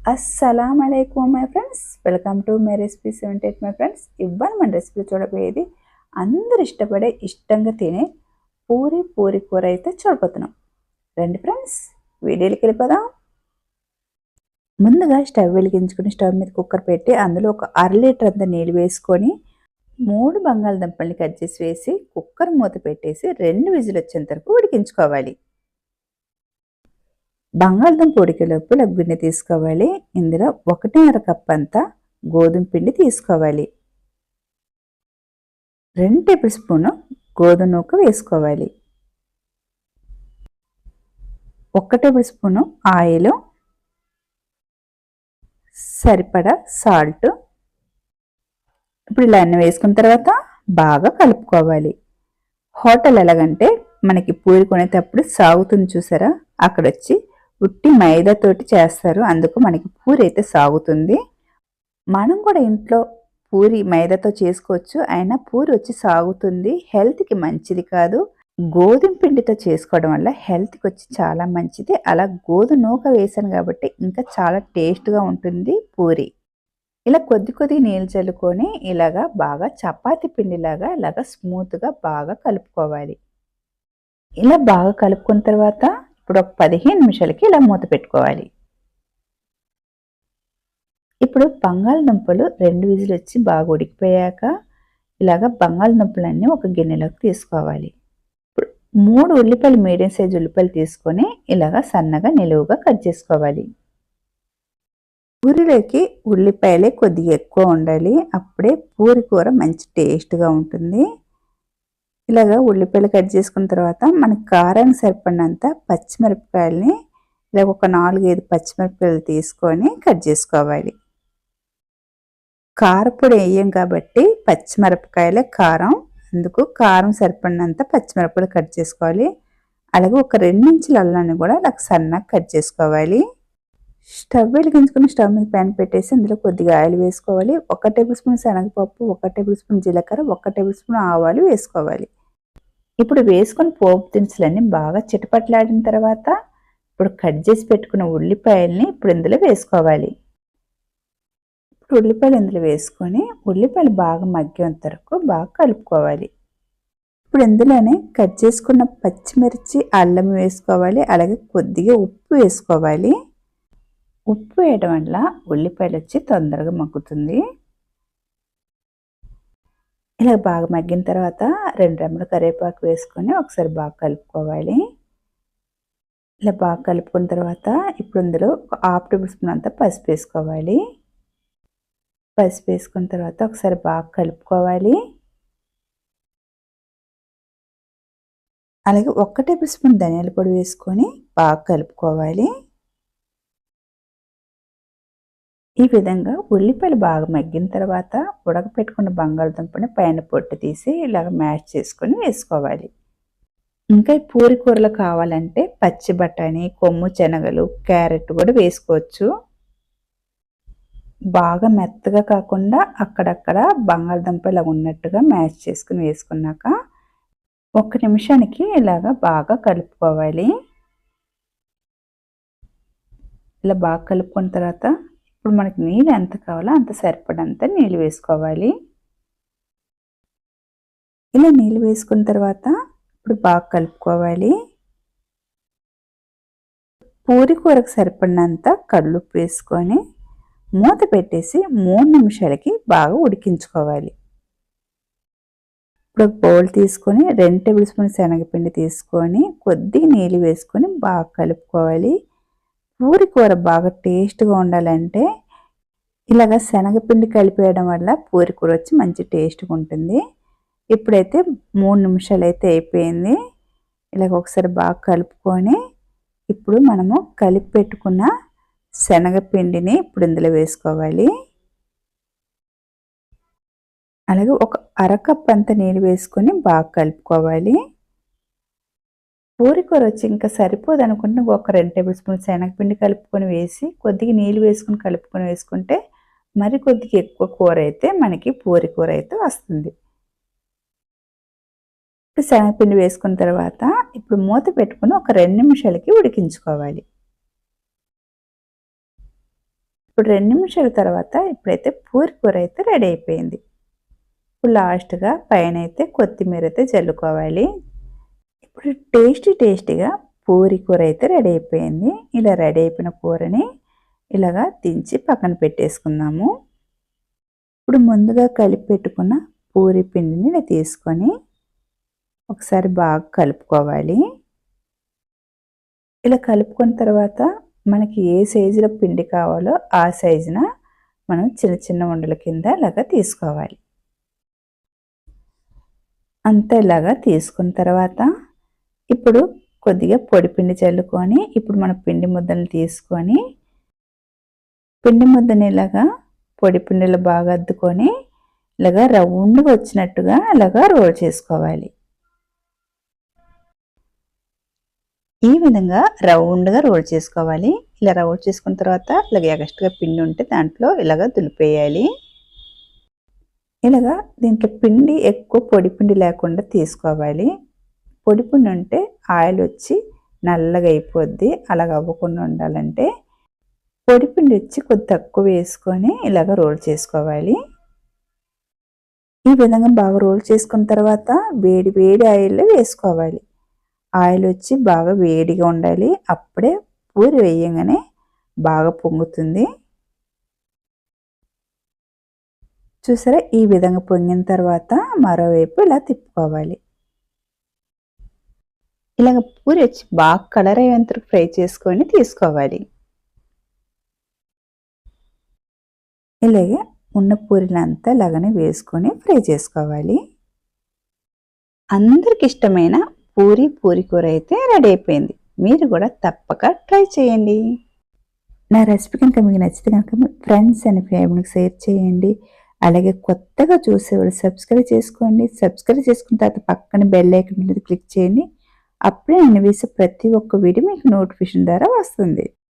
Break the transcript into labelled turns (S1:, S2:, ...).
S1: అస్సలం అలైకుమ్ my friends welcome to my recipe seventy eight my friends ఇవ్వాలి మన recipe చూడబోయేది అందరు ఇష్టపడే ఇష్టంగా తినే పూరి పూరి కూర అయితే చూడబోతున్నాం. రండి ఫ్రెండ్స్ వీడియోకి వెళ్ళిపోదాం. ముందుగా స్టవ్ వెలిగించుకుని స్టవ్ మీద కుక్కర్ పెట్టి అందులో ఒక అర లీటర్ అంత నీళ్ళు వేసుకొని మూడు బంగాళదుంపల్ని కట్ చేసి వేసి కుక్కర్ మూత పెట్టేసి రెండు విజులు వచ్చేంత వరకు ఉడికించుకోవాలి. బంగాళదుంప ఉడికేలోపు గిన్నె తీసుకోవాలి. ఇందులో ఒకటిన్నర కప్ అంతా గోధుమ పిండి తీసుకోవాలి. రెండు టేబుల్ స్పూను గోధుమ నూక వేసుకోవాలి. ఒక టేబుల్ స్పూను ఆయిల్ సరిపడా సాల్ట్. ఇప్పుడు ఇలా అన్నీ వేసుకున్న తర్వాత బాగా కలుపుకోవాలి. హోటల్ ఎలాగంటే మనకి పూరి కొనేటప్పుడు సాగుతుంది చూసారా? అక్కడ వచ్చి ఉట్టి మైదాతోటి చేస్తారు. అందుకు మనకి పూరి అయితే సాగుతుంది. మనం కూడా ఇంట్లో పూరి మైదాతో చేసుకోవచ్చు. అయినా పూరి వచ్చి సాగుతుంది. హెల్త్కి మంచిది కాదు. గోధుమ పిండితో చేసుకోవడం వల్ల హెల్త్కి వచ్చి చాలా మంచిది. అలా గోధుమ నూక వేసాను కాబట్టి ఇంకా చాలా టేస్ట్గా ఉంటుంది పూరి. ఇలా కొద్ది కొద్ది నీళ్ళు చల్లుకొని ఇలాగా బాగా చపాతి పిండిలాగా ఇలాగా స్మూత్గా బాగా కలుపుకోవాలి. ఇలా బాగా కలుపుకున్న తర్వాత ఇప్పుడు ఒక పదిహేను నిమిషాలకి ఇలా మూత పెట్టుకోవాలి. ఇప్పుడు బంగాళదుంపలు రెండు విజులు వచ్చి బాగా ఉడికిపోయాక ఇలాగ బంగాళదుంపలన్నీ ఒక గిన్నెలోకి తీసుకోవాలి. ఇప్పుడు మూడు ఉల్లిపాయలు మీడియం సైజు ఉల్లిపాయలు తీసుకొని ఇలాగ సన్నగా నిలువుగా కట్ చేసుకోవాలి. పూరిలోకి ఉల్లిపాయలే కొద్దిగా ఎక్కువ ఉండాలి. అప్పుడే పూరి కూర మంచి టేస్ట్గా ఉంటుంది. ఇలాగ ఉల్లిపాయలు కట్ చేసుకున్న తర్వాత మనకి కారానికి సరిపడినంత పచ్చిమిరపకాయలని ఇలాగ ఒక నాలుగైదు పచ్చిమిరపకాయలు తీసుకొని కట్ చేసుకోవాలి. కారపొడి వేయం కాబట్టి పచ్చిమిరపకాయలే కారం అందుకు కారం సరిపడినంత పచ్చిమిరపకాయలు కట్ చేసుకోవాలి. అలాగే ఒక రెండించుల అల్లాన్ని కూడా ఇలా సన్నగా కట్ చేసుకోవాలి. స్టవ్ వెలిగించుకుని స్టవ్ మీద ప్యాన్ పెట్టేసి అందులో కొద్దిగా ఆయిల్ వేసుకోవాలి. ఒక టేబుల్ స్పూన్ శనగపప్పు ఒక టేబుల్ స్పూన్ జీలకర్ర ఒక టేబుల్ స్పూన్ ఆవాలు వేసుకోవాలి. ఇప్పుడు వేసుకుని పోపు దినుసులన్నీ బాగా చిటపట్లాడిన తర్వాత ఇప్పుడు కట్ చేసి పెట్టుకున్న ఉల్లిపాయల్ని ఇప్పుడు ఇందులో వేసుకోవాలి. ఇప్పుడు ఉల్లిపాయలు ఇందులో వేసుకొని ఉల్లిపాయలు బాగా మగ్గేంత వరకు బాగా కలుపుకోవాలి. ఇప్పుడు ఇందులోనే కట్ చేసుకున్న పచ్చిమిర్చి అల్లం వేసుకోవాలి అలాగే కొద్దిగా ఉప్పు వేసుకోవాలి. ఉప్పు వేయడం వల్ల ఉల్లిపాయలు వచ్చి తొందరగా మగ్గుతుంది. ఇలా బాగా మగ్గిన తర్వాత రెండు రెమ్మలు కరివేపాకు వేసుకొని ఒకసారి బాగా కలుపుకోవాలి. ఇలా బాగా కలుపుకున్న తర్వాత ఇప్పుడు ఇందులో ఒక హాఫ్ టేబుల్ స్పూన్ అంతా పసుపు వేసుకోవాలి. పసుపు వేసుకున్న తర్వాత ఒకసారి బాగా కలుపుకోవాలి. అలాగే ఒక్క టేబుల్ స్పూన్ ధనియాల పొడి వేసుకొని బాగా కలుపుకోవాలి. ఈ విధంగా ఉల్లిపాయలు బాగా మగ్గిన తర్వాత ఉడకపెట్టుకున్న బంగాళదుంపని పైన పొట్టు తీసి ఇలాగ మ్యాష్ చేసుకొని వేసుకోవాలి. ఇంకా పూరి కూరలు కావాలంటే పచ్చి బఠానీ కొమ్ము శనగలు క్యారెట్ కూడా వేసుకోవచ్చు. బాగా మెత్తగా కాకుండా అక్కడక్కడ బంగాళదుంప ఇలా ఉన్నట్టుగా మ్యాష్ చేసుకుని వేసుకున్నాక ఒక నిమిషానికి ఇలాగ బాగా కలుపుకోవాలి. ఇలా బాగా కలుపుకున్న తర్వాత ఇప్పుడు మనకి నీళ్ళు ఎంత కావాలో అంత సరిపడంత నీళ్ళు వేసుకోవాలి. ఇలా నీళ్ళు వేసుకున్న తర్వాత ఇప్పుడు బాగా కలుపుకోవాలి. పూరి కూరకు సరిపడినంత కళ్ళుప్పు వేసుకొని మూత పెట్టేసి మూడు నిమిషాలకి బాగా ఉడికించుకోవాలి. ఇప్పుడు బౌల్ తీసుకొని రెండు టేబుల్ స్పూన్ శనగపిండి తీసుకొని కొద్దిగా నీళ్ళు వేసుకొని బాగా కలుపుకోవాలి. పూరి కూర బాగా టేస్ట్గా ఉండాలంటే ఇలాగ శనగపిండి కలిపేయడం వల్ల పూరి కూర వచ్చి మంచి టేస్ట్గా ఉంటుంది. ఇప్పుడైతే మూడు నిమిషాలు అయితే అయిపోయింది. ఇలాగ ఒకసారి బాగా కలుపుకొని ఇప్పుడు మనము కలిపి పెట్టుకున్న శనగపిండిని ఇప్పుడు ఇందులో వేసుకోవాలి. అలాగే ఒక అరకప్ అంత నీళ్ళు వేసుకొని బాగా కలుపుకోవాలి. పూరి కూర వచ్చి ఇంకా సరిపోదు అనుకుంటే ఒక రెండు టేబుల్ స్పూన్ శనగపిండి కలుపుకొని వేసి కొద్దిగా నీళ్ళు వేసుకొని కలుపుకొని వేసుకుంటే మరి కొద్దిగా ఎక్కువ కూర అయితే మనకి పూరి కూర అయితే వస్తుంది. శనగపిండి వేసుకున్న తర్వాత ఇప్పుడు మూత పెట్టుకుని ఒక రెండు నిమిషాలకి ఉడికించుకోవాలి. ఇప్పుడు రెండు నిమిషాల తర్వాత ఇప్పుడైతే పూరి కూర అయితే రెడీ అయిపోయింది. ఇప్పుడు లాస్ట్గా పైన అయితే కొత్తిమీర అయితే జల్లుకోవాలి. ఇప్పుడు టేస్టీ టేస్టీగా పూరి కూర అయితే రెడీ అయిపోయింది. ఇలా రెడీ అయిపోయిన కూరని ఇలాగా దించి పక్కన పెట్టేసుకుందాము. ఇప్పుడు ముందుగా కలిపి పెట్టుకున్న పూరి పిండిని ఇలా తీసుకొని ఒకసారి బాగా కలుపుకోవాలి. ఇలా కలుపుకున్న తర్వాత మనకి ఏ సైజులో పిండి కావాలో ఆ సైజున మనం చిన్న చిన్న ఉండల కింద ఇలాగా తీసుకోవాలి. అంతా ఇలాగా తీసుకున్న తర్వాత ఇప్పుడు కొద్దిగా పొడిపిండి చల్లుకొని ఇప్పుడు మన పిండి ముద్దలు తీసుకొని పిండి ముద్దని ఇలాగా పొడి పిండిలో బాగా అద్దుకొని ఇలాగా రౌండ్గా వచ్చినట్టుగా ఇలాగా రోల్ చేసుకోవాలి. ఈ విధంగా రౌండ్గా రోల్ చేసుకోవాలి. ఇలా రోల్ చేసుకున్న తర్వాత ఇలాగ ఎగస్ట్గా పిండి ఉంటే దాంట్లో ఇలాగ దులిపేయాలి. ఇలాగా దీంట్లో పిండి ఎక్కువ పొడి పిండి లేకుండా తీసుకోవాలి. పొడి ఉంటే ఆయిల్ వచ్చి నల్లగా అయిపోద్ది అలాగ అవ్వకుండా ఉండాలంటే పొడి పిండి వచ్చి కొద్ది తక్కువ వేసుకొని ఇలాగ రోల్ చేసుకోవాలి. ఈ విధంగా బాగా రోల్ చేసుకున్న తర్వాత వేడి వేడి ఆయిల్లో వేసుకోవాలి. ఆయిల్ వచ్చి బాగా వేడిగా ఉండాలి. అప్పుడే పూరి వేయంగానే బాగా పొంగుతుంది. చూసారా? ఈ విధంగా పొంగిన తర్వాత మరోవైపు ఇలా తిప్పుకోవాలి. ఇలాగ పూరి వచ్చి బాగా కలర్ అయ్యేంత ఫ్రై చేసుకొని తీసుకోవాలి. ఇలాగే ఉన్న పూరిలంతా ఇలాగనే వేసుకొని ఫ్రై చేసుకోవాలి. అందరికి ఇష్టమైన పూరి పూరి కూర అయితే రెడీ అయిపోయింది. మీరు కూడా తప్పక ట్రై చేయండి. నా రెసిపీ కనుక మీకు నచ్చితే కనుక మీ ఫ్రెండ్స్ అండ్ ఫ్యామిలీకి షేర్ చేయండి. అలాగే కొత్తగా చూసేవాళ్ళు సబ్స్క్రైబ్ చేసుకోండి. సబ్స్క్రైబ్ చేసుకున్న తర్వాత పక్కన బెల్ ఐకన్ మీద క్లిక్ చేయండి. అప్పుడే నేను వేసే ప్రతి ఒక్క వీడియో మీకు నోటిఫికేషన్ ద్వారా వస్తుంది.